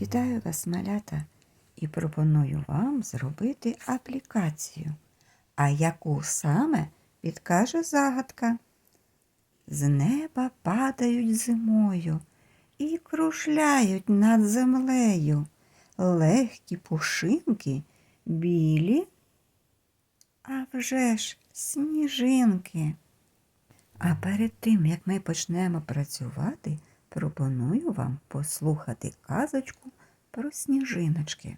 Вітаю вас, малята, і пропоную вам зробити аплікацію. А яку саме підкаже загадка? З неба падають зимою і кружляють над землею. Легкі пушинки, білі, а вже ж сніжинки. А перед тим, як ми почнемо працювати, пропоную вам послухати казочку про сніжиночки.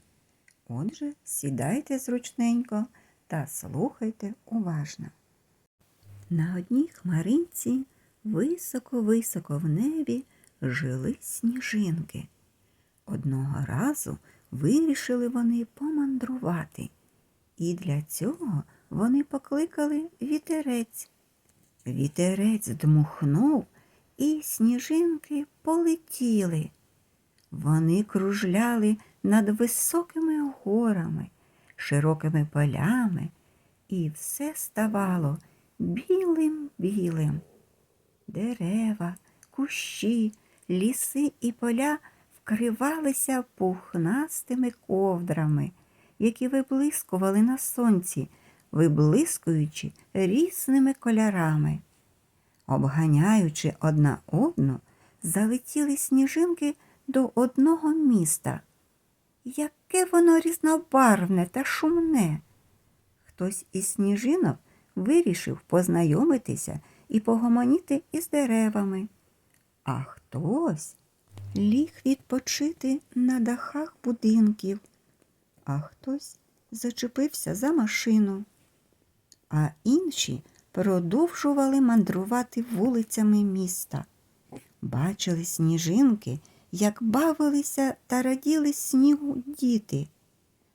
Отже, сідайте зручненько та слухайте уважно. На одній хмаринці високо-високо в небі жили сніжинки. Одного разу вирішили вони помандрувати, і для цього вони покликали вітерець. Вітерець дмухнув, і сніжинки полетіли. Вони кружляли над високими горами, широкими полями, і все ставало білим-білим. Дерева, кущі, ліси і поля вкривалися пухнастими ковдрами, які виблискували на сонці, виблискуючи різними кольорами. Обганяючи одна одну, залетіли сніжинки до одного міста. Яке воно різнобарвне та шумне. Хтось із сніжинок вирішив познайомитися і погомоніти із деревами, а хтось ліг відпочити на дахах будинків, а хтось зачепився за машину, а інші продовжували мандрувати вулицями міста. Бачили сніжинки, як бавилися та раділи снігу діти.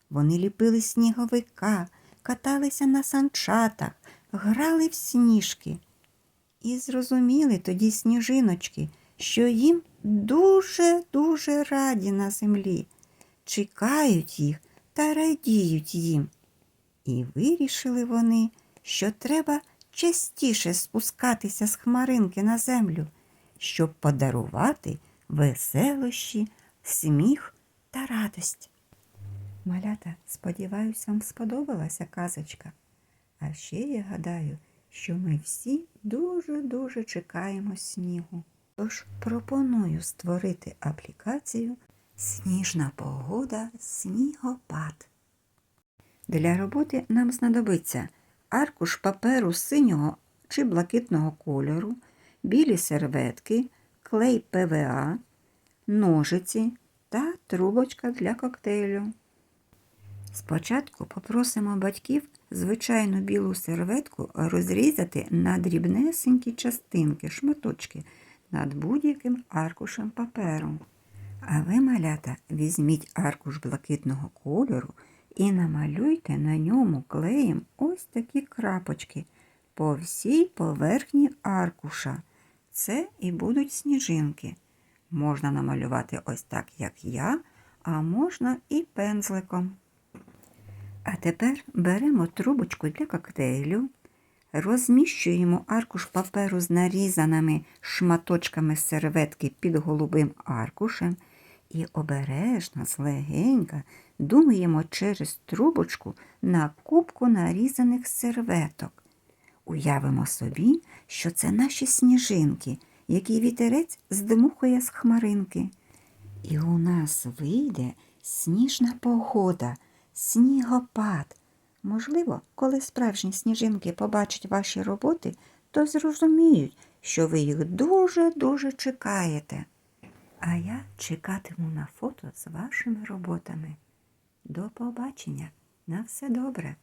Вони ліпили сніговика, каталися на санчатах, грали в сніжки. І зрозуміли тоді сніжиночки, що їм дуже-дуже раді на землі, чекають їх та радіють їм. І вирішили вони, що треба частіше спускатися з хмаринки на землю, щоб подарувати веселощі, сміх та радость. Малята, сподіваюсь, вам сподобалася казочка. А ще я гадаю, що ми всі дуже-дуже чекаємо снігу. Тож пропоную створити аплікацію Сніжна погода снігопад. Для роботи нам знадобиться аркуш паперу синього чи блакитного кольору, білі серветки, клей ПВА, ножиці та трубочка для коктейлю. Спочатку попросимо батьків звичайну білу серветку розрізати на дрібнесенькі частинки, шматочки над будь-яким аркушем паперу. А ви, малята, візьміть аркуш блакитного кольору і намалюйте на ньому клеєм ось такі крапочки по всій поверхні аркуша. Це і будуть сніжинки. Можна намалювати ось так, як я, а можна і пензликом. А тепер беремо трубочку для коктейлю, розміщуємо аркуш паперу з нарізаними шматочками серветки під голубим аркушем і обережно, злегенька думаємо через трубочку на кубку нарізаних серветок. Уявимо собі, що це наші сніжинки, які вітерець здмухує з хмаринки. І у нас вийде сніжна погода, снігопад. Можливо, коли справжні сніжинки побачать ваші роботи, то зрозуміють, що ви їх дуже-дуже чекаєте. А я чекатиму на фото з вашими роботами. До побачення. На все добре.